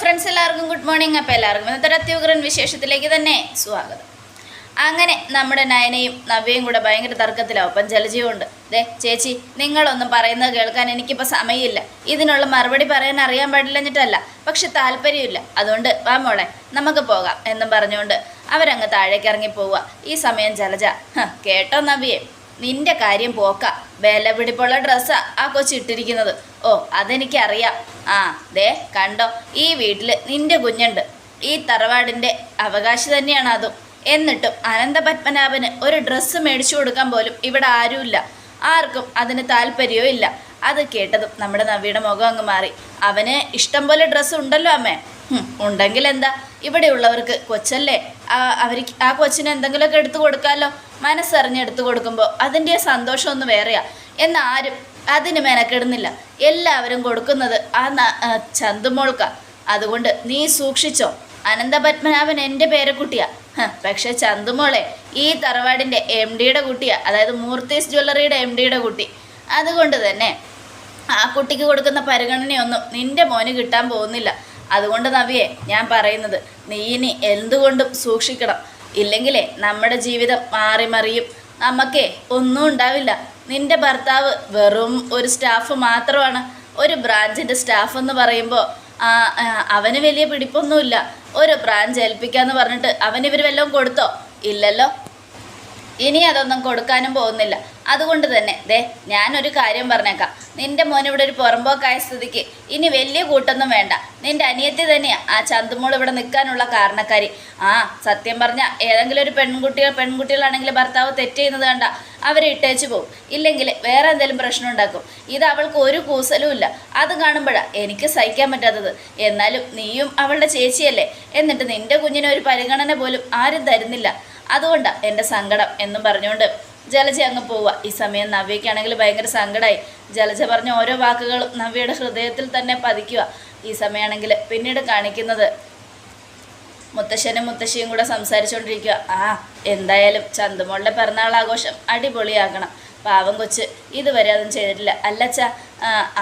Friends എല്ലാവർക്കും good morning അപ്പോൾ എല്ലാവർക്കും ഇന്നത്തെ അത്യുഗ്രൻ വിശേഷത്തിലേക്ക് തന്നെ സ്വാഗതം. അങ്ങനെ നമ്മുടെ നയനയും നവ്യയും കൂടെ ഭയങ്കര തർക്കത്തിലാവും അപ്പം ജലജീവമുണ്ട് ദേ ചേച്ചി നിങ്ങളൊന്നും പറയുന്നത് കേൾക്കാൻ എനിക്കിപ്പോൾ സമയമില്ല. ഇതിനുള്ള മറുപടി പറയാൻ അറിയാൻ പാടില്ലഞ്ഞിട്ടല്ല പക്ഷെ താല്പര്യമില്ല. അതുകൊണ്ട് വാ മോളെ നമുക്ക് പോകാം എന്നും പറഞ്ഞുകൊണ്ട് അവരങ്ങ് താഴേക്ക് ഇറങ്ങി പോവുക. ഈ സമയം ജലജ കേട്ടോ നവ്യേ? നിന്റെ കാര്യം പോക്ക. വിലപിടിപ്പുള്ള ഡ്രസ്സാ ആ കൊച്ചിട്ടിരിക്കുന്നത് ഓ അതെനിക്കറിയാം. ആ ദേ കണ്ടോ? ഈ വീട്ടിൽ നിന്റെ കുഞ്ഞുണ്ട്. ഈ തറവാടിന്റെ അവകാശി തന്നെയാണ് അതും. എന്നിട്ടും അനന്തപത്മനാഭന് ഒരു ഡ്രസ്സ് മേടിച്ചു കൊടുക്കാൻ പോലും ഇവിടെ ആരുമില്ല. ആർക്കും അതിന് താല്പര്യവും ഇല്ല. അത് കേട്ടതും നമ്മുടെ നവിയുടെ മുഖം അങ്ങ് മാറി. അവന് ഇഷ്ടം പോലെ ഡ്രസ്സ് ഉണ്ടല്ലോ അമ്മേ. ഉണ്ടെങ്കിൽ എന്താ? ഇവിടെയുള്ളവർക്ക് കൊച്ചല്ലേ? അവർക്ക് ആ കൊച്ചിന് എന്തെങ്കിലുമൊക്കെ എടുത്തു കൊടുക്കാമല്ലോ മനസ്സറിഞ്ഞ് എടുത്തു കൊടുക്കുമ്പോൾ അതിന്റെ സന്തോഷം ഒന്ന് വേറെയാ. എന്നാരും അതിന് മെനക്കെടുന്നില്ല. എല്ലാവരും കൊടുക്കുന്നത് ആ ചന്തുമോൾക്ക. അതുകൊണ്ട് നീ സൂക്ഷിച്ചോ. അനന്തപത്മനാഭൻ എന്റെ പേരക്കുട്ടിയാ. പക്ഷെ ചന്തുമോളെ ഈ തറവാടിന്റെ എം ഡിയുടെ കുട്ടിയാ. അതായത് മൂർത്തീസ് ജ്വല്ലറിയുടെ എം ഡിയുടെ കുട്ടി. അതുകൊണ്ട് തന്നെ ആ കുട്ടിക്ക് കൊടുക്കുന്ന പരിഗണനയൊന്നും നിന്റെ മോന് കിട്ടാൻ പോകുന്നില്ല. അതുകൊണ്ട് നവിയെ ഞാൻ പറയുന്നത് നീ ഇനി എന്തുകൊണ്ടും സൂക്ഷിക്കണം. ഇല്ലെങ്കിലേ നമ്മുടെ ജീവിതം മാറി മറിയും നമുക്കേ ഒന്നും ഉണ്ടാവില്ല. നിന്റെ ഭർത്താവ് വെറും ഒരു സ്റ്റാഫ് മാത്രമാണ്. ഒരു ബ്രാഞ്ചിന്റെ സ്റ്റാഫ് എന്ന് പറയുമ്പോൾ അവന് വലിയ പിടിപ്പൊന്നുമില്ല. ഒരു ബ്രാഞ്ച് ഏൽപ്പിക്കാന്ന് പറഞ്ഞിട്ട് അവൻ വല്ലതും കൊടുത്തോ? ഇല്ലല്ലോ. ഇനി അതൊന്നും കൊടുക്കാനും പോകുന്നില്ല. അതുകൊണ്ട് തന്നെ ദേ ഞാനൊരു കാര്യം പറഞ്ഞേക്കാം. നിന്റെ മോൻ ഇവിടെ ഒരു പുറമ്പോക്കായ സ്ഥിതിക്ക് ഇനി വലിയ കൂട്ടൊന്നും വേണ്ട. നിന്റെ അനിയത്തി തന്നെയാണ് ആ ചന്തുമോൾ ഇവിടെ നിൽക്കാനുള്ള കാരണക്കാരി. ആ സത്യം പറഞ്ഞ ഏതെങ്കിലും ഒരു പെൺകുട്ടികൾ പെൺകുട്ടികളാണെങ്കിൽ ഭർത്താവ് തെറ്റ് ചെയ്യുന്നത് കണ്ട അവരെ ഇട്ടേച്ച് പോകും ഇല്ലെങ്കിൽ വേറെ എന്തെങ്കിലും പ്രശ്നം ഉണ്ടാക്കും. ഇത് അവൾക്ക് ഒരു കൂസലും ഇല്ല. അത് കാണുമ്പോഴാണ് എനിക്ക് സഹിക്കാൻ പറ്റാത്തത്. എന്നാലും നീയും അവളുടെ ചേച്ചിയല്ലേ. എന്നിട്ട് നിന്റെ കുഞ്ഞിനെ ഒരു പരിഗണന പോലും ആരും തരുന്നില്ല. അതുകൊണ്ടാണ് എന്റെ സങ്കടം എന്നും പറഞ്ഞുകൊണ്ട് ജലജ അങ്ങ് പോവുക. ഈ സമയം നവ്യയ്ക്കാണെങ്കിൽ ഭയങ്കര സങ്കടമായി ജലജ പറഞ്ഞ ഓരോ വാക്കുകളും നവ്യയുടെ ഹൃദയത്തിൽ തന്നെ പതിക്കുക. ഈ സമയമാണെങ്കിൽ പിന്നീട് കാണിക്കുന്നത് മുത്തശ്ശനും മുത്തശ്ശിയും കൂടെ സംസാരിച്ചുകൊണ്ടിരിക്കുക. ആ എന്തായാലും ചന്തുമോളുടെ പിറന്നാൾ ആഘോഷം അടിപൊളിയാക്കണം പാവം കൊച്ച് ഇതുവരെ അതും ചെയ്തിട്ടില്ല. അല്ലച്ച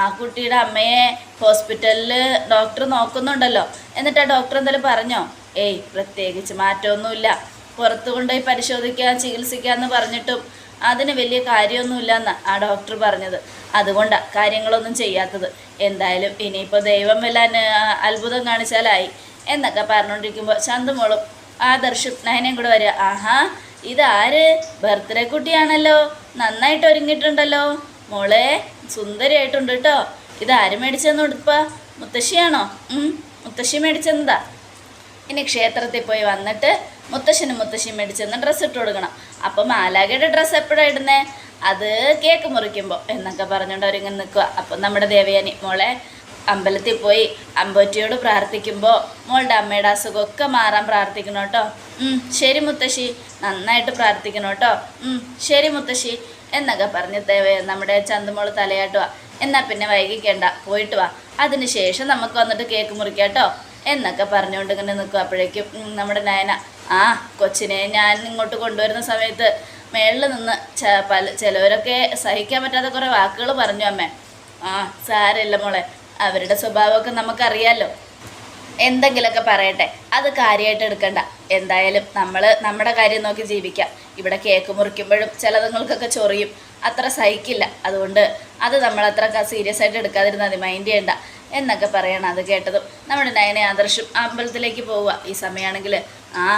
ആ കുട്ടിയുടെ അമ്മയെ ഹോസ്പിറ്റലിൽ ഡോക്ടർ നോക്കുന്നുണ്ടല്ലോ. എന്നിട്ട് ആ ഡോക്ടർ എന്തെങ്കിലും പറഞ്ഞോ? ഏയ് പ്രത്യേകിച്ച് മാറ്റമൊന്നുമില്ല. പുറത്തു കൊണ്ടുപോയി പരിശോധിക്കുക ചികിത്സിക്കുക എന്ന് പറഞ്ഞിട്ടും അതിന് വലിയ കാര്യമൊന്നുമില്ല എന്നാണ് ആ ഡോക്ടർ പറഞ്ഞത്. അതുകൊണ്ടാണ് കാര്യങ്ങളൊന്നും ചെയ്യാത്തത്. എന്തായാലും ഇനിയിപ്പോൾ ദൈവം വല്ല അത്ഭുതം കാണിച്ചാലായി എന്നൊക്കെ പറഞ്ഞുകൊണ്ടിരിക്കുമ്പോൾ ചന്തുമോളും ആദർശും നയനയും കൂടെ വരിക ആഹാ ഇതാര്? ബർത്ത്ഡേ കുട്ടിയാണല്ലോ. നന്നായിട്ട് ഒരുങ്ങിയിട്ടുണ്ടല്ലോ. മോളെ സുന്ദരിയായിട്ടുണ്ട് കേട്ടോ ഇതാര് മേടിച്ചെന്ന് ഉടുപ്പ മുത്തശ്ശിയാണോ? മുത്തശ്ശി മേടിച്ചെന്നതാ. ഇനി ക്ഷേത്രത്തിൽ പോയി വന്നിട്ട് മുത്തശ്ശനും മുത്തശ്ശിയും മേടിച്ചെന്ന് ഡ്രസ്സ് ഇട്ട് കൊടുക്കണം. അപ്പം മാലാഖയുടെ ഡ്രസ്സ് എപ്പോഴാണ് ഇടുന്നേ? അത് കേക്ക് മുറിക്കുമ്പോൾ എന്നൊക്കെ പറഞ്ഞുകൊണ്ട് അവരിങ്ങനെ നിൽക്കുക അപ്പം നമ്മുടെ ദേവയാനി മോളെ അമ്പലത്തിൽ പോയി അമ്പറ്റിയോട് പ്രാർത്ഥിക്കുമ്പോൾ മോളുടെ അമ്മയുടെ അസുഖമൊക്കെ മാറാൻ പ്രാർത്ഥിക്കണം കേട്ടോ. ശരി മുത്തശ്ശി. നന്നായിട്ട് പ്രാർത്ഥിക്കണം കേട്ടോ. ശരി മുത്തശ്ശി. എന്നൊക്കെ പറഞ്ഞ് ദേവ നമ്മുടെ ചന്തുമോൾ തലയാട്ടുക എന്നാൽ പിന്നെ വൈകിക്കേണ്ട. പോയിട്ട് വാ. അതിന് ശേഷം നമുക്ക് വന്നിട്ട് കേക്ക് മുറിക്കാം കേട്ടോ. എന്നൊക്കെ പറഞ്ഞുകൊണ്ട് ഇങ്ങനെ നിൽക്കും. അപ്പോഴേക്കും നമ്മുടെ നയന ആ കൊച്ചിനെ ഞാൻ ഇങ്ങോട്ട് കൊണ്ടുവരുന്ന സമയത്ത് മേളിൽ നിന്ന് ച പല ചിലവരൊക്കെ സഹിക്കാൻ പറ്റാത്ത കുറേ വാക്കുകൾ പറഞ്ഞു അമ്മേ. ആ സാരമില്ല മോളെ. അവരുടെ സ്വഭാവമൊക്കെ നമുക്കറിയാമല്ലോ എന്തെങ്കിലുമൊക്കെ പറയട്ടെ. അത് കാര്യമായിട്ട് എടുക്കണ്ട. എന്തായാലും നമ്മൾ നമ്മുടെ കാര്യം നോക്കി ജീവിക്കാം. ഇവിടെ കേക്ക് മുറിക്കുമ്പോഴും ചിലതുങ്ങൾക്കൊക്കെ ചൊറിയും. അത്ര സഹിക്കില്ല. അതുകൊണ്ട് അത് നമ്മൾ അത്ര സീരിയസ് ആയിട്ട് എടുക്കാതിരുന്നാൽ മതി. മൈൻഡ് ചെയ്യണ്ട. എന്നൊക്കെ പറയണം അത് കേട്ടതും. നമ്മുടെ നയനെ ആദർശം അമ്പലത്തിലേക്ക് പോവുക. ഈ സമയമാണെങ്കിൽ ആ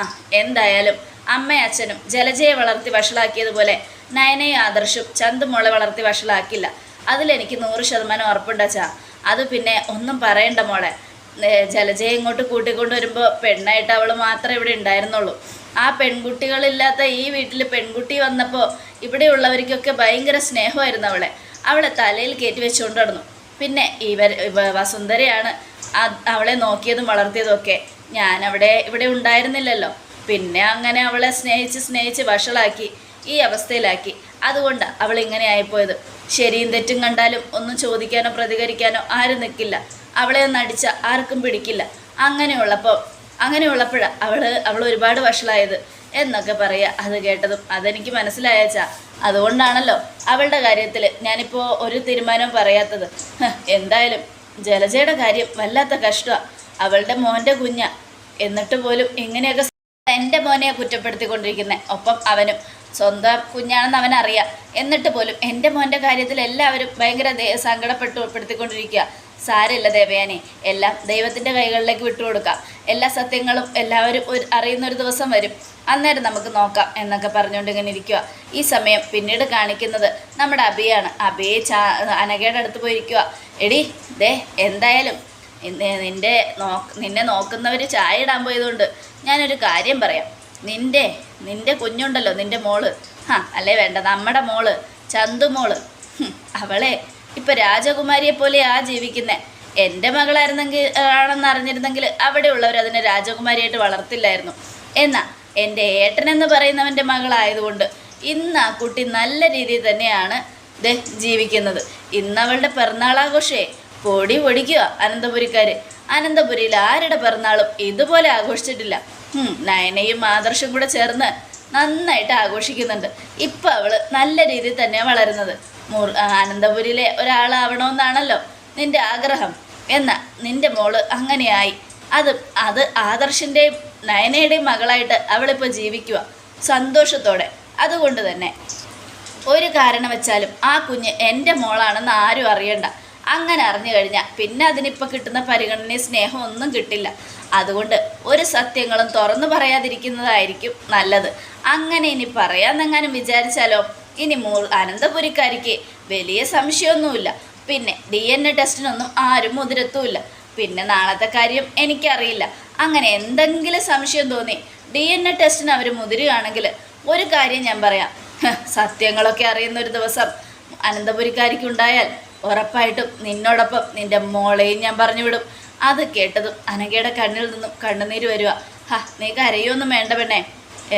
എന്തായാലും അമ്മയും അച്ഛനും ജലജയെ വളർത്തി വഷളാക്കിയതുപോലെ നയനയും ആദർശും ചന്തുമോളെ വളർത്തി വഷളാക്കില്ല. അതിലെനിക്ക് നൂറ് ശതമാനം ഉറപ്പുണ്ടച്ചാ അത് പിന്നെ ഒന്നും പറയണ്ട മോളെ. ജലജയെ ഇങ്ങോട്ട് കൂട്ടിക്കൊണ്ട് വരുമ്പോൾ പെണ്ണായിട്ട് അവൾ മാത്രമേ ഇവിടെ ഉണ്ടായിരുന്നുള്ളൂ. ആ പെൺകുട്ടികളില്ലാത്ത ഈ വീട്ടിൽ പെൺകുട്ടി വന്നപ്പോൾ ഇവിടെയുള്ളവർക്കൊക്കെ ഭയങ്കര സ്നേഹമായിരുന്നു അവളെ. അവളെ തലയിൽ കയറ്റി വെച്ചുകൊണ്ട് നടന്നു. പിന്നെ ഇവർ ഇവ- വസുന്ധരയാണ് അവളെ നോക്കിയതും വളർത്തിയതും ഒക്കെ. ഞാൻ അവിടെ ഇവിടെ ഉണ്ടായിരുന്നില്ലല്ലോ. പിന്നെ അങ്ങനെ അവളെ സ്നേഹിച്ച് സ്നേഹിച്ച് വഷളാക്കി ഈ അവസ്ഥയിലാക്കി. അതുകൊണ്ട് അവൾ ഇങ്ങനെ ആയിപ്പോയത്. ശരിയും തെറ്റും കണ്ടാലും ഒന്നും ചോദിക്കാനോ പ്രതികരിക്കാനോ ആരും നിൽക്കില്ല അവളെ ഒന്ന് അടിച്ച ആർക്കും പിടിക്കില്ല. അങ്ങനെയുള്ളപ്പോൾ അങ്ങനെയുള്ളപ്പോഴാണ് അവൾ അവൾ ഒരുപാട് വഷളായത് എന്നൊക്കെ പറയുക അത് കേട്ടതും അതെനിക്ക് മനസ്സിലായച്ചാ. അതുകൊണ്ടാണല്ലോ അവളുടെ കാര്യത്തിൽ ഞാനിപ്പോൾ ഒരു തീരുമാനവും പറയാത്തത്. എന്തായാലും ജലജയുടെ കാര്യം വല്ലാത്ത കഷ്ടമാണ് അവളുടെ മോന്റെ കുഞ്ഞ. എന്നിട്ട് പോലും ഇങ്ങനെയൊക്കെ എന്റെ മോനെ കുറ്റപ്പെടുത്തിക്കൊണ്ടിരിക്കുന്നത് ഒപ്പം അവനും സ്വന്തം കുഞ്ഞാണെന്ന് അവൻ അവനറിയാം. എന്നിട്ട് പോലും എന്റെ മോന്റെ കാര്യത്തിൽ എല്ലാവരും ഭയങ്കര സങ്കടപ്പെട്ടു സങ്കടപ്പെട്ടുപ്പെടുത്തിക്കൊണ്ടിരിക്കുക സാരമില്ല ദേവയാനെ. എല്ലാം ദൈവത്തിന്റെ കൈകളിലേക്ക് വിട്ടുകൊടുക്കാം. എല്ലാ സത്യങ്ങളും എല്ലാവരും ഒരു അറിയുന്ന ഒരു ദിവസം വരും. അന്നേരം നമുക്ക് നോക്കാം എന്നൊക്കെ പറഞ്ഞുകൊണ്ട് ഇങ്ങനെ ഇരിക്കുക ഈ സമയം പിന്നീട് കാണിക്കുന്നത് നമ്മുടെ അബിയാണ്. അബിയെ ചാ അനഘയുടെ അടുത്ത് പോയിരിക്കുക എടി ദേ എന്തായാലും നിന്റെ നോ നിന്നെ നോക്കുന്നവർ ചായ ഇടാൻ പോയതുകൊണ്ട് ഞാനൊരു കാര്യം പറയാം. നിന്റെ നിന്റെ കുഞ്ഞുണ്ടല്ലോ നിന്റെ മോൾ. ആ അല്ലേ വേണ്ട നമ്മുടെ മോൾ ചന്തു മോൾ അവളെ ഇപ്പൊ രാജകുമാരിയെ പോലെയാ ജീവിക്കുന്നേ എന്റെ മകളായിരുന്നെങ്കിൽ ആണെന്ന് അറിഞ്ഞിരുന്നെങ്കിൽ അവിടെയുള്ളവർ അതിനെ രാജകുമാരിയായിട്ട് വളർത്തില്ലായിരുന്നു. എന്നാ എന്റെ ഏട്ടനെന്ന് പറയുന്നവന്റെ മകളായതുകൊണ്ട് ഇന്ന് ആ കുട്ടി നല്ല രീതിയിൽ തന്നെയാണ് ജീവിക്കുന്നത്. ഇന്ന് അവളുടെ പിറന്നാളാഘോഷേ. പൊടി പൊടിക്കുക അനന്തപുരിക്കാര്. അനന്തപുരിയിൽ ആരുടെ പിറന്നാളും ഇതുപോലെ ആഘോഷിച്ചിട്ടില്ല. നയനയും ആദർശം കൂടെ ചേർന്ന് നന്നായിട്ട് ആഘോഷിക്കുന്നുണ്ട്. ഇപ്പം അവൾ നല്ല രീതിയിൽ തന്നെയാണ് വളരുന്നത്. മുർ ഒരാളാവണമെന്നാണല്ലോ നിന്റെ ആഗ്രഹം. എന്ന നിന്റെ മോൾ അങ്ങനെയായി. അത് അത് ആദർശിന്റെയും നയനയുടെയും മകളായിട്ട് അവളിപ്പോൾ ജീവിക്കുക സന്തോഷത്തോടെ. അതുകൊണ്ട് തന്നെ. ഒരു കാരണം വെച്ചാലും ആ കുഞ്ഞ് എന്റെ മോളാണെന്ന് ആരും അറിയണ്ട. അങ്ങനെ അറിഞ്ഞു കഴിഞ്ഞാൽ പിന്നെ അതിനിപ്പോൾ കിട്ടുന്ന പരിഗണനയും സ്നേഹം ഒന്നും കിട്ടില്ല. അതുകൊണ്ട് ഒരു സത്യങ്ങളും തുറന്നു പറയാതിരിക്കുന്നതായിരിക്കും നല്ലത്. അങ്ങനെ ഇനി പറയാമെന്നെങ്ങാനും വിചാരിച്ചാലോ? ഇനി മൂ അനന്തപുരിക്കാരിക്ക് വലിയ സംശയമൊന്നുമില്ല. പിന്നെ ഡി എൻ എ ടെസ്റ്റിനൊന്നും ആരും മുതിരത്തുമില്ല. പിന്നെ നാളത്തെ കാര്യം എനിക്കറിയില്ല. അങ്ങനെ എന്തെങ്കിലും സംശയം തോന്നി ഡി എൻ എ ടെസ്റ്റിന് അവർ മുതിരുകയാണെങ്കിൽ ഒരു കാര്യം ഞാൻ പറയാം. സത്യങ്ങളൊക്കെ അറിയുന്ന ഒരു ദിവസം അനന്തപുരിക്കാരിക്ക് ഉണ്ടായാൽ ഉറപ്പായിട്ടും നിന്നോടൊപ്പം നിന്റെ മോളെയും ഞാൻ പറഞ്ഞു വിടും. അത് കേട്ടതും അനഘയുടെ കണ്ണിൽ നിന്നും കണ്ണുനീര് വരിക. ഹാ നീ കരയൊന്നും വേണ്ട പെണ്ണേ.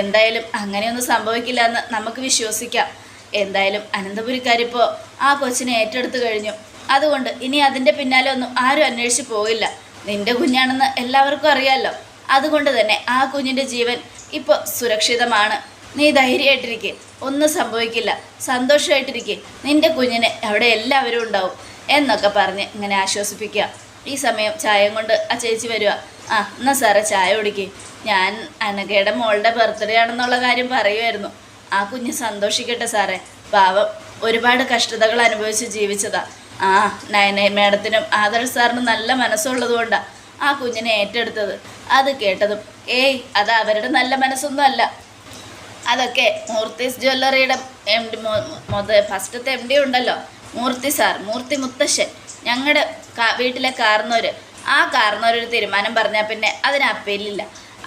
എന്തായാലും അങ്ങനെയൊന്നും സംഭവിക്കില്ല എന്ന് നമുക്ക് വിശ്വസിക്കാം. എന്തായാലും അനന്തപുരിക്കാരിപ്പോൾ ആ കൊച്ചിനെ ഏറ്റെടുത്തു കഴിഞ്ഞു. അതുകൊണ്ട് ഇനി അതിന്റെ പിന്നാലെ ഒന്നും ആരും അന്വേഷിച്ച് പോകില്ല നിന്റെ കുഞ്ഞാണെന്ന് എല്ലാവർക്കും അറിയാമല്ലോ അതുകൊണ്ട് തന്നെ ആ കുഞ്ഞിന്റെ ജീവൻ ഇപ്പോൾ സുരക്ഷിതമാണ്. നീ ധൈര്യമായിട്ടിരിക്കെ. ഒന്നും സംഭവിക്കില്ല. സന്തോഷമായിട്ടിരിക്കെ. നിന്റെ കുഞ്ഞിനെ അവിടെ എല്ലാവരും ഉണ്ടാവും എന്നൊക്കെ പറഞ്ഞ് ഇങ്ങനെ ആശ്വസിപ്പിക്കുക. ഈ സമയം ചായയും കൊണ്ട് ആ ചേച്ചി വരിക ആ എന്നാൽ സാറേ ചായ കുടിക്കേ. ഞാൻ അനഘയുടെ മോളുടെ ബർത്ത്ഡേ ആണെന്നുള്ള കാര്യം പറയുമായിരുന്നു ആ കുഞ്ഞ് സന്തോഷിക്കട്ടെ സാറേ. പാവം ഒരുപാട് കഷ്ടതകൾ അനുഭവിച്ച് ജീവിച്ചതാ. ആ നയന മേഡത്തിനും ആദർ സാറിനും നല്ല മനസ്സുള്ളത് കൊണ്ടാണ് ആ കുഞ്ഞിനെ ഏറ്റെടുത്തത്. അത് കേട്ടതും ഏയ് അത് അവരുടെ നല്ല മനസ്സൊന്നും അല്ല അതൊക്കെ മൂർത്തിസ് ജ്വല്ലറിയുടെ എം ഡി മുത ഫസ്റ്റത്തെ എം ഡി ഉണ്ടല്ലോ. മൂർത്തി സാർ മൂർത്തി മുത്തശ്ശൻ. ഞങ്ങളുടെ വീട്ടിലെ കാർന്നോര്. ആ കാർന്നോരൊരു തീരുമാനം പറഞ്ഞാൽ പിന്നെ അതിന് അപ്പീലില്ല.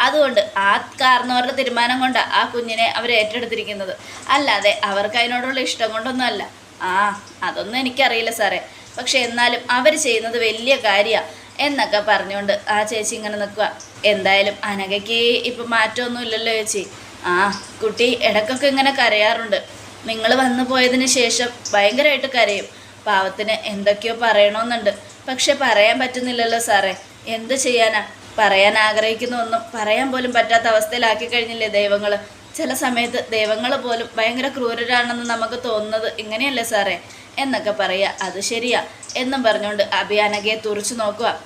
അതുകൊണ്ട് ആ കാരണവരുടെ തീരുമാനം കൊണ്ടാണ് ആ കുഞ്ഞിനെ അവർ ഏറ്റെടുത്തിരിക്കുന്നത്. അല്ലാതെ അവർക്ക് അതിനോടുള്ള ഇഷ്ടം കൊണ്ടൊന്നുമല്ല. ആ അതൊന്നും എനിക്കറിയില്ല സാറേ. പക്ഷെ എന്നാലും അവർ ചെയ്യുന്നത് വലിയ കാര്യമാണ് എന്നൊക്കെ പറഞ്ഞുകൊണ്ട് ആ ചേച്ചി ഇങ്ങനെ നിൽക്കുക എന്തായാലും അനഘയ്ക്ക് ഇപ്പം മാറ്റമൊന്നും ഇല്ലല്ലോ ചേച്ചി. ആ കുട്ടി ഇടയ്ക്കൊക്കെ ഇങ്ങനെ കരയാറുണ്ട്. നിങ്ങൾ വന്നു പോയതിന് ശേഷം ഭയങ്കരമായിട്ട് കരയും. പാവത്തിന് എന്തൊക്കെയോ പറയണമെന്നുണ്ട് പക്ഷെ പറയാൻ പറ്റുന്നില്ലല്ലോ സാറേ. എന്ത് ചെയ്യാനാ? പറയാൻ ആഗ്രഹിക്കുന്നു ഒന്നും പറയാൻ പോലും പറ്റാത്ത അവസ്ഥയിലാക്കി കഴിഞ്ഞില്ലേ ദൈവങ്ങൾ ചില സമയത്ത് ദൈവങ്ങൾ പോലും ഭയങ്കര ക്രൂരരാണെന്ന് നമുക്ക് തോന്നുന്നത് ഇങ്ങനെയല്ലേ സാറേ? എന്നൊക്കെ പറയുക അത് ശരിയാ. എന്നും പറഞ്ഞുകൊണ്ട് അഭിയാനകയെ തുറച്ചു നോക്കുക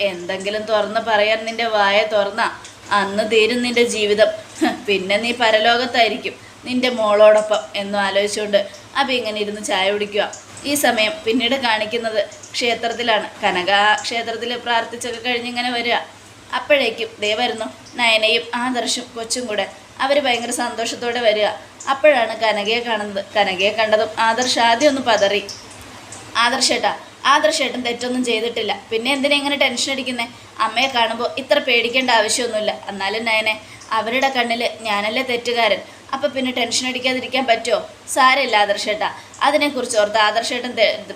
എന്തെങ്കിലും തുറന്ന് പറയാൻ നിന്റെ വായ തുറന്ന. അന്ന് തീരും നിന്റെ ജീവിതം. പിന്നെ നീ പരലോകത്തായിരിക്കും. നിന്റെ മോളോടൊപ്പം എന്നും ആലോചിച്ചുകൊണ്ട് അഭി ഇങ്ങനെ ഇരുന്ന് ചായ കുടിക്കുക ഈ സമയം പിന്നീട് കാണിക്കുന്നത് ക്ഷേത്രത്തിലാണ്. കനക ക്ഷേത്രത്തിൽ പ്രാർത്ഥിച്ചൊക്കെ കഴിഞ്ഞിങ്ങനെ വരിക. അപ്പോഴേക്കും ദേ വരുന്നു. നയനയും ആദർശും കൊച്ചും കൂടെ. അവർ ഭയങ്കര സന്തോഷത്തോടെ വരിക. അപ്പോഴാണ് കനകയെ കാണുന്നത്. കനകയെ കണ്ടതും ആദർശ് ആദ്യം ഒന്ന് പതറി. ആദർശേട്ടാ ആദർശേട്ടൻ തെറ്റൊന്നും ചെയ്തിട്ടില്ല. പിന്നെ എന്തിനാ ഇങ്ങനെ ടെൻഷൻ അടിക്കുന്നേ? അമ്മയെ കാണുമ്പോൾ ഇത്ര പേടിക്കേണ്ട ആവശ്യമൊന്നുമില്ല. എന്നാലും നയനെ അവരുടെ കണ്ണിൽ ഞാനല്ലേ തെറ്റുകാരൻ? അപ്പം പിന്നെ ടെൻഷൻ അടിക്കാതിരിക്കാൻ പറ്റുമോ സാരമില്ല ആദർശേട്ടാ. അതിനെക്കുറിച്ച് ഓർത്ത് ആദർശേട്ടൻ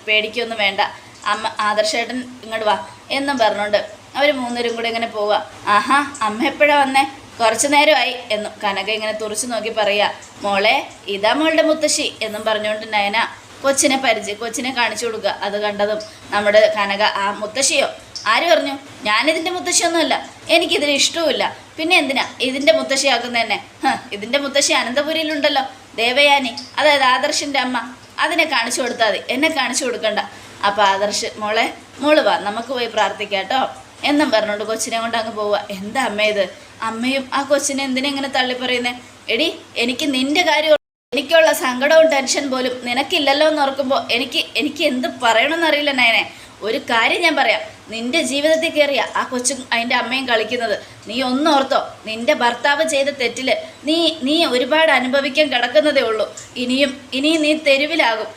പേടിക്കൊന്നും വേണ്ട. അമ്മ ആദർശേട്ടൻ ഇങ്ങോട്ട് വാ എന്നും പറഞ്ഞുകൊണ്ട് അവർ മൂന്നുപേരും കൂടെ ഇങ്ങനെ പോവുക ആഹാ അമ്മ എപ്പോഴാ വന്നേ? കുറച്ചു നേരമായി. എന്നും കനക ഇങ്ങനെ തുറച്ചു നോക്കി പറയുക മോളെ ഇതാ മോളുടെ മുത്തശ്ശി എന്നും പറഞ്ഞുകൊണ്ട് നയന കൊച്ചിനെ പരിചയം കൊച്ചിനെ കാണിച്ചു കൊടുക്കുക. അത് കണ്ടതും നമ്മുടെ കനക ആ മുത്തശ്ശിയോ? ആര് പറഞ്ഞു? ഞാനിതിന്റെ മുത്തശ്ശിയൊന്നുമല്ല. എനിക്കിതിന് ഇഷ്ടവുമില്ല. പിന്നെ എന്തിനാ? ഇതിന്റെ മുത്തശ്ശിയാക്കുന്ന തന്നെ ഇതിന്റെ മുത്തശ്ശി അനന്തപുരിയിലുണ്ടല്ലോ. ദേവയാനി അതായത് ആദർശിന്റെ അമ്മ. അതിനെ കാണിച്ചു കൊടുത്താൽ മതി. എന്നെ കാണിച്ചു കൊടുക്കണ്ട. അപ്പോൾ ആദർശ് മോളെ മോൾ വാ. നമുക്ക് പോയി പ്രാർത്ഥിക്കാം കേട്ടോ. എന്നും പറഞ്ഞുകൊണ്ട് കൊച്ചിനെ കൊണ്ട് അങ്ങ് പോവുക. എന്താ അമ്മ ഇത്? അമ്മയും ആ കൊച്ചിനെ എന്തിനെ ഇങ്ങനെ തള്ളി പറയുന്നേ എടി എനിക്ക് നിന്റെ കാര്യം എനിക്കുള്ള സങ്കടവും ടെൻഷൻ പോലും നിനക്കില്ലല്ലോ എന്ന് ഓർക്കുമ്പോൾ എനിക്ക് എനിക്ക് എന്ത് പറയണമെന്നറിയില്ല നയനെ. ഒരു കാര്യം ഞാൻ പറയാം. നിന്റെ ജീവിതത്തിൽ കയറിയ ആ കൊച്ചും അതിന്റെ അമ്മയും കളിക്കുന്നത് നീ ഒന്നോർത്തോ നിന്റെ ഭർത്താവ് ചെയ്ത തെറ്റിൽ നീ നീ ഒരുപാട് അനുഭവിക്കാൻ കിടക്കുന്നതേ ഉള്ളൂ. ഇനിയും ഇനിയും നീ തെരുവിലാകും.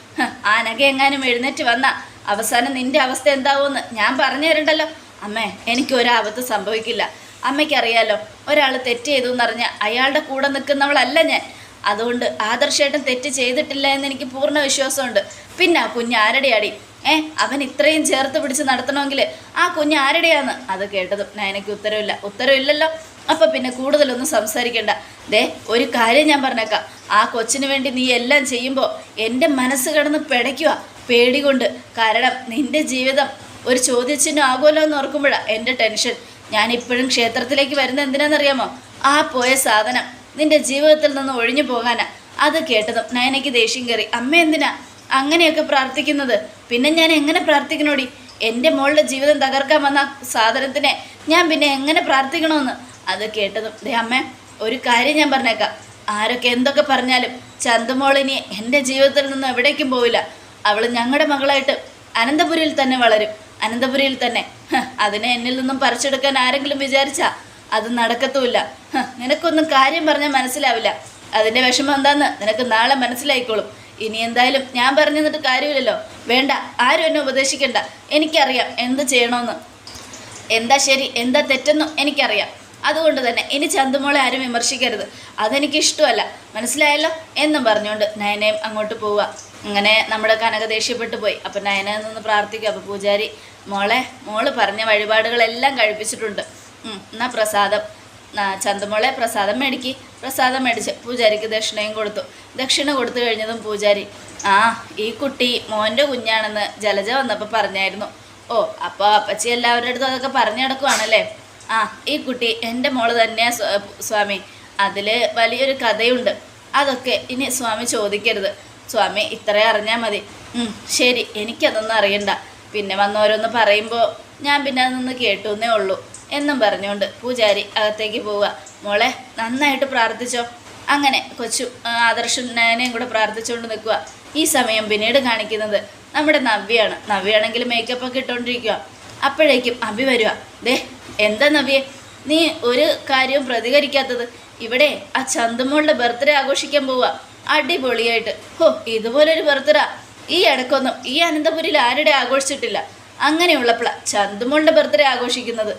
ആ നഗ എഴുന്നേറ്റ് വന്ന അവസാനം നിന്റെ അവസ്ഥ എന്താവുമെന്ന് ഞാൻ പറഞ്ഞു തരണ്ടല്ലോ അമ്മേ എനിക്ക് ഒരാപത്ത് സംഭവിക്കില്ല. അമ്മയ്ക്കറിയാലോ ഒരാൾ തെറ്റ് ചെയ്തു എന്നറിഞ്ഞ അയാളുടെ കൂടെ നിൽക്കുന്നവളല്ല ഞാൻ. അതുകൊണ്ട് ആദർശേട്ടൻ തെറ്റ് ചെയ്തിട്ടില്ല എന്ന് എനിക്ക് പൂർണ വിശ്വാസമുണ്ട്. പിന്നെ ആ കുഞ്ഞ് ആരുടെയാടി? ഏ അവൻ ഇത്രയും ചേർത്ത് പിടിച്ച് നടത്തണമെങ്കിൽ ആ കുഞ്ഞ് ആരുടെയാന്ന്? അത് കേട്ടതും ഞാൻ എനിക്ക് ഉത്തരവില്ല. ഉത്തരവില്ലല്ലോ? അപ്പൊ പിന്നെ കൂടുതലൊന്നും സംസാരിക്കണ്ട. ദേ ഒരു കാര്യം ഞാൻ പറഞ്ഞേക്കാം. ആ കൊച്ചിന് വേണ്ടി നീ എല്ലാം ചെയ്യുമ്പോൾ എന്റെ മനസ്സ് കിടന്ന് പിടയ്ക്കുക പേടികൊണ്ട് കാരണം നിന്റെ ജീവിതം ഒരു ചോദ്യച്ചിഹ്നം ആകുമല്ലോ എന്ന് ഓർക്കുമ്പോഴാണ് എന്റെ ടെൻഷൻ. ഞാൻ ഇപ്പോഴും ക്ഷേത്രത്തിലേക്ക് വരുന്നത് എന്തിനാണെന്നറിയാമോ? ആ പോയ സാധനം നിന്റെ ജീവിതത്തിൽ നിന്ന് ഒഴിഞ്ഞു പോകാനാ. അത് കേട്ടതും നയനയ്ക്ക് ദേഷ്യം കയറി. അമ്മ എന്തിനാ അങ്ങനെയൊക്കെ പ്രാർത്ഥിക്കുന്നത്? പിന്നെ ഞാൻ എങ്ങനെ പ്രാർത്ഥിക്കണോടി? എന്റെ മോളുടെ ജീവിതം തകർക്കാൻ വന്ന സാധനത്തിനെ ഞാൻ പിന്നെ എങ്ങനെ പ്രാർത്ഥിക്കണമെന്ന് അത് കേട്ടതും ദേ അമ്മ ഒരു കാര്യം ഞാൻ പറഞ്ഞേക്കാം. ആരൊക്കെ എന്തൊക്കെ പറഞ്ഞാലും ചന്തുമോളിനി എന്റെ ജീവിതത്തിൽ നിന്ന് എവിടേക്കും പോവില്ല. അവൾ ഞങ്ങളുടെ മകളായിട്ട് അനന്തപുരിയിൽ തന്നെ വളരും. അനന്തപുരിയിൽ തന്നെ. അതിനെ എന്നിൽ നിന്നും പറിച്ചെടുക്കാൻ ആരെങ്കിലും വിചാരിച്ചാ? അത് നടക്കത്തുമില്ല. നിനക്കൊന്നും കാര്യം പറഞ്ഞാൽ മനസ്സിലാവില്ല. അതിന്റെ വിഷമം എന്താന്ന് നിനക്ക് നാളെ മനസ്സിലായിക്കോളും. ഇനി എന്തായാലും ഞാൻ പറഞ്ഞു തന്നിട്ട് കാര്യമില്ലല്ലോ. വേണ്ട ആരും എന്നെ ഉപദേശിക്കണ്ട. എനിക്കറിയാം എന്ത് ചെയ്യണമെന്ന് എന്താ ശരി എന്താ തെറ്റെന്നും എനിക്കറിയാം. അതുകൊണ്ട് തന്നെ ഇനി ചന്തുമോളെ ആരും വിമർശിക്കരുത്. അതെനിക്ക് ഇഷ്ടമല്ല. മനസ്സിലായല്ലോ? എന്നും പറഞ്ഞുകൊണ്ട് നയനയും അങ്ങോട്ട് പോവുക. അങ്ങനെ നമ്മുടെ കനക ദേഷ്യപ്പെട്ടു പോയി. അപ്പം നയന നിന്ന് പ്രാർത്ഥിക്കും. അപ്പോൾ പൂജാരി മോളെ മോൾ പറഞ്ഞ വഴിപാടുകളെല്ലാം കഴിപ്പിച്ചിട്ടുണ്ട്. എന്നാൽ പ്രസാദം. ചന്തമോളെ പ്രസാദം മേടിക്ക്. പ്രസാദം മേടിച്ച്. പൂജാരിക്ക് ദക്ഷിണയും കൊടുത്തു. ദക്ഷിണ കൊടുത്തു കഴിഞ്ഞതും പൂജാരി ആ ഈ കുട്ടി മോന്റെ കുഞ്ഞാണെന്ന് ജലജ വന്നപ്പോൾ പറഞ്ഞായിരുന്നു. ഓ അപ്പോൾ അപ്പച്ചി എല്ലാവരുടെ അടുത്തും അതൊക്കെ പറഞ്ഞു നടക്കുവാണല്ലേ? ആ ഈ കുട്ടി എന്റെ മോൾ തന്നെയാ സ്വാമി. അതിൽ വലിയൊരു കഥയുണ്ട്. അതൊക്കെ ഇനി സ്വാമി ചോദിക്കരുത്. സ്വാമി ഇത്രേ അറിഞ്ഞാൽ മതി. ശരി എനിക്കതൊന്നും അറിയണ്ട. പിന്നെ വന്നോരോന്ന് പറയുമ്പോൾ ഞാൻ പിന്നെ അതൊന്ന് കേട്ടു എന്നേ ഉള്ളൂ. എന്നും പറഞ്ഞുകൊണ്ട് പൂജാരി അകത്തേക്ക് പോവുക. മോളെ നന്നായിട്ട് പ്രാർത്ഥിച്ചോ. അങ്ങനെ കൊച്ചു ആ, ആദർശും കൂടെ പ്രാർത്ഥിച്ചുകൊണ്ട് നിൽക്കുക. ഈ സമയം പിന്നീട് കാണിക്കുന്നത് നമ്മുടെ നവ്യാണ്. നവ്യാണെങ്കിൽ മേക്കപ്പ് ഒക്കെ ഇട്ടുകൊണ്ടിരിക്കുക അപ്പോഴേക്കും അഭി വരിക ദേ എന്താ നവ്യെ? നീ ഒരു കാര്യവും പ്രതികരിക്കാത്തത്. ഇവിടെ ആ ചന്തുമോളുടെ ബർത്ത്ഡേ ആഘോഷിക്കാൻ പോവുക അടിപൊളിയായിട്ട്. ഹോ ഇതുപോലൊരു ബർത്ത്ഡേ. ഈ ഇടക്കൊന്നും ഈ അനന്തപുരിയിൽ ആരുടെ ആഘോഷിച്ചിട്ടില്ല. അങ്ങനെയുള്ളപ്പോഴാണ് ചന്തുമോളുടെ ബർത്ത്ഡേ ആഘോഷിക്കുന്നത്.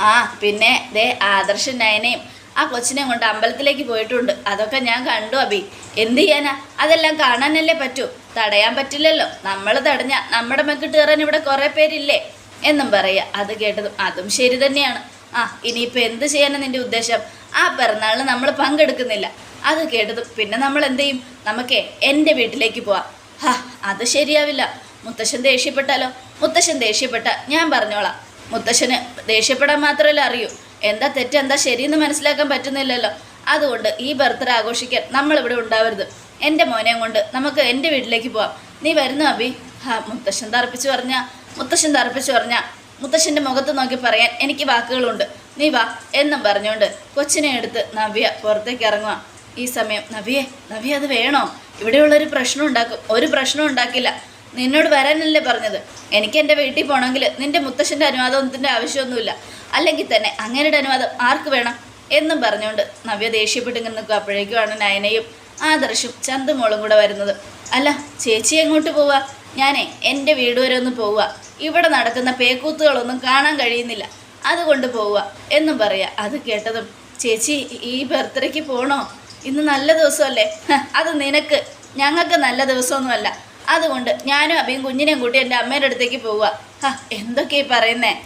ആ പിന്നെ ദേ ആദർശ നയനയും ആ കൊച്ചിനെയും കൊണ്ട് അമ്പലത്തിലേക്ക് പോയിട്ടുണ്ട്. അതൊക്കെ ഞാൻ കണ്ടു അബി. എന്ത് ചെയ്യാനാ? അതെല്ലാം കാണാനല്ലേ പറ്റൂ. തടയാൻ പറ്റില്ലല്ലോ. നമ്മൾ തടഞ്ഞ നമ്മുടെ മെക്കിട്ട് കയറാൻ ഇവിടെ കുറേ പേരില്ലേ? എന്നും പറയുക അത് കേട്ടതും അതും ശരി തന്നെയാണ്. ആ ഇനിയിപ്പോൾ എന്ത് ചെയ്യാനാണ് നിന്റെ ഉദ്ദേശം? ആ പിറന്നാളിന് നമ്മൾ പങ്കെടുക്കുന്നില്ല. അത് കേട്ടത് പിന്നെ നമ്മൾ എന്ത് ചെയ്യും? നമുക്കേ എന്റെ വീട്ടിലേക്ക് പോവാം. ഹാ അത് ശരിയാവില്ല. മുത്തശ്ശൻ ദേഷ്യപ്പെട്ടാലോ? മുത്തശ്ശൻ ദേഷ്യപ്പെട്ട ഞാൻ പറഞ്ഞോളാം. മുത്തശ്ശന് ദേഷ്യപ്പെടാൻ മാത്രമല്ല അറിയൂ. എന്താ തെറ്റ് എന്താ ശരിയെന്ന് മനസ്സിലാക്കാൻ പറ്റുന്നില്ലല്ലോ. അതുകൊണ്ട് ഈ ബർത്ത്ഡേ ആഘോഷിക്കാൻ നമ്മളിവിടെ ഉണ്ടാവരുത്. എന്റെ മോനെയും കൊണ്ട് നമുക്ക് എന്റെ വീട്ടിലേക്ക് പോവാം. നീ വരുന്നു അബി? ഹാ മുത്തശ്ശൻ തറപ്പിച്ച് പറഞ്ഞ മുത്തശ്ശൻ തറപ്പിച്ച് പറഞ്ഞ. മുത്തശ്ശന്റെ മുഖത്ത് നോക്കി പറയാൻ എനിക്ക് വാക്കുകളുണ്ട്. നീ വാ എന്നും പറഞ്ഞുകൊണ്ട് കൊച്ചിനെ എടുത്ത് നവ്യ പുറത്തേക്ക് ഇറങ്ങുക ഈ സമയം നവിയെ നവി അത് വേണോ? ഇവിടെയുള്ളൊരു പ്രശ്നം ഉണ്ടാക്കും. ഒരു പ്രശ്നം ഉണ്ടാക്കില്ല. നിന്നോട് വരാനല്ലേ പറഞ്ഞത്. എനിക്ക് എന്റെ വീട്ടിൽ പോകണമെങ്കിൽ നിന്റെ മുത്തശ്ശന്റെ അനുവാദത്തിന്റെ ആവശ്യമൊന്നുമില്ല. അല്ലെങ്കിൽ തന്നെ അങ്ങനെയുടെ അനുവാദം ആർക്ക് വേണം? എന്നും പറഞ്ഞുകൊണ്ട് നവ്യ ദേഷ്യപ്പെട്ട് ഇങ്ങനെ നിൽക്കും അപ്പോഴേക്കുമാണ് നയനയും ആദർശും ചന്തമോളും കൂടെ വരുന്നത്. അല്ല ചേച്ചി എങ്ങോട്ട് പോവുക ഞാനേ എന്റെ വീട് വരെ ഒന്ന് പോവുക ഇവിടെ നടക്കുന്ന പേക്കൂത്തുകളൊന്നും കാണാൻ കഴിയുന്നില്ല. അതുകൊണ്ട് പോവുക എന്നും പറയുക അത് കേട്ടതും ചേച്ചി ഈ ബർത്ത്ഡേക്ക് പോണോ? ഇന്ന് നല്ല ദിവസമല്ലേ? അത് നിനക്ക്. ഞങ്ങൾക്ക് നല്ല ദിവസമൊന്നുമല്ല. അതുകൊണ്ട് ഞാനും അബിയും കുഞ്ഞിനെയും കൂട്ടി എന്റെ അമ്മയുടെ അടുത്തേക്ക് പോവുക. ഹാ എന്തൊക്കെയാ പറയുന്നേ?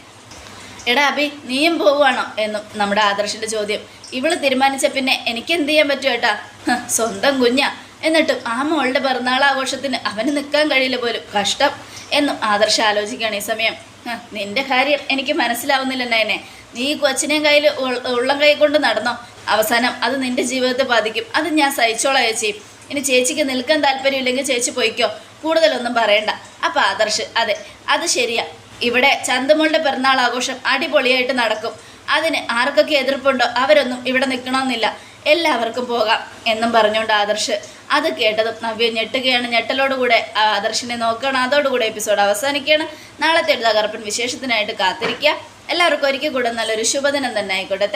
എടാ അബി നീയും പോവുകയാണോ? എന്നും നമ്മുടെ ആദർശിന്റെ ചോദ്യം. ഇവൾ തീരുമാനിച്ച പിന്നെ എനിക്ക് എന്ത് ചെയ്യാൻ പറ്റും ഏട്ടാ? സ്വന്തം കുഞ്ഞാ. എന്നിട്ടും ആ മോളുടെ പിറന്നാൾ ആഘോഷത്തിന് അവന് നിൽക്കാൻ കഴിയില്ല പോലും. കഷ്ടം. എന്നും ആദർശ ആലോചിക്കുകയാണ് ഈ സമയം. നിന്റെ കാര്യം എനിക്ക് മനസ്സിലാവുന്നില്ല എന്നെ നീ കൊച്ചിനെയും കയ്യിൽ ഉള്ളം കൈ കൊണ്ട് നടന്നോ? അവസാനം അത് നിന്റെ ജീവിതത്തെ ബാധിക്കും. അത് ഞാൻ സഹിച്ചോളാം ചേച്ചി. ഇനി ചേച്ചിക്ക് നിൽക്കാൻ താല്പര്യമില്ലെങ്കിൽ ചേച്ചി പോയിക്കോ. കൂടുതലൊന്നും പറയണ്ട. അപ്പോൾ ആദർശ് അതെ അത് ശരിയാ. ഇവിടെ ചന്തമോളുടെ പിറന്നാൾ ആഘോഷം അടിപൊളിയായിട്ട് നടക്കും. അതിന് ആർക്കൊക്കെ എതിർപ്പുണ്ടോ അവരൊന്നും ഇവിടെ നിൽക്കണമെന്നില്ല. എല്ലാവർക്കും പോകാം എന്നും പറഞ്ഞുകൊണ്ട് ആദർശ് അത് കേട്ടതും നവ്യ ഞെട്ടുകയാണ്. ഞെട്ടലോടുകൂടെ കൂടെ ആദർശിനെ നോക്കുകയാണ്. അതോടുകൂടെ എപ്പിസോഡ് അവസാനിക്കുകയാണ്. നാളത്തെ ഒരു തകർപ്പൻ വിശേഷത്തിനായിട്ട് കാത്തിരിക്കുക. എല്ലാവർക്കും ഒരിക്കൽ കൂടെ നല്ലൊരു ശുഭദിനം തന്നെ ആയിക്കോട്ടെ.